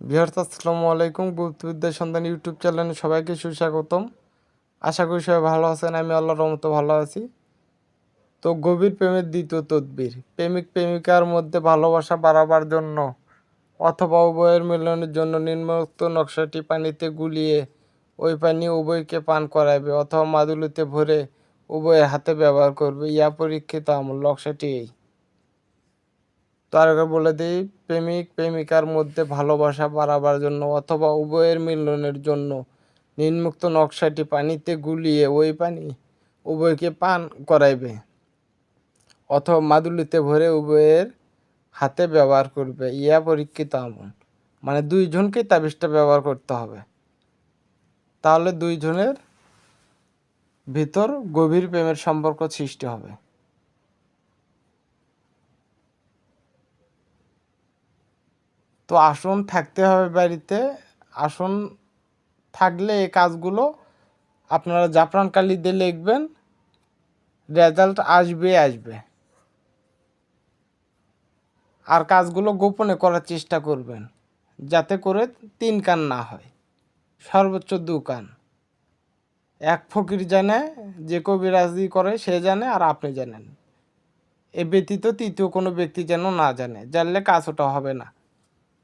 বিহার আসসালামু আলাইকুম। গুপ্তবিদ্যা সন্ধান ইউটিউব চ্যানেলে সবাইকে সুস্বাগতম। আশা করি সবাই ভালো আছেন, আমি আল্লাহর রহমতে ভালো আছি। তো গভীর প্রেমের দ্বিতীয় তদবির, প্রেমিক প্রেমিকার মধ্যে ভালোবাসা বাড়াবার জন্য অথবা উভয়ের মিলনের জন্য নিম্নোক্ত নকশাটি পানিতে গুলিয়ে ওই পানি উভয়কে পান করাবে অথবা মাদুলিতে ভরে উভয়ের হাতে ব্যবহার করবে। ইয়া পরীক্ষিত আমল, নকশাটি এই। তো আর বলে দিই, প্রেমিক, প্রেমিকার মধ্যে ভালোবাসা বাড়াবার জন্য অথবা উভয়ের মিলনের জন্য নিম্মুক্ত নকশাটি পানিতে গুলিয়ে ওই পানি উভয়কে পান করাইবে অথবা মাদুলিতে ভরে উভয়ের হাতে ব্যবহার করবে। ইয়া পরীক্ষিত আমল। মানে দুইজনকেই তাবিজটা ব্যবহার করতে হবে। তাহলে দুইজনের ভিতর গভীর প্রেমের সম্পর্ক সৃষ্টি হবে। তো আসন থাকতে হবে বাড়িতে। আসন থাকলে এই কাজগুলো আপনারা জাফরান কালি দিয়ে লিখবেন, রেজাল্ট আসবে আসবে। আর কাজগুলো গোপনে করার চেষ্টা করবেন, যাতে করে তিন কান না হয়, সর্বোচ্চ দু কান। এক ফকির জানে, যে কবিরাজি করে, সে জানে আর আপনি জানেন। এ ব্যতীত তৃতীয় কোনো ব্যক্তি যেন না জানে, জানলে কাজ ওটা হবে না।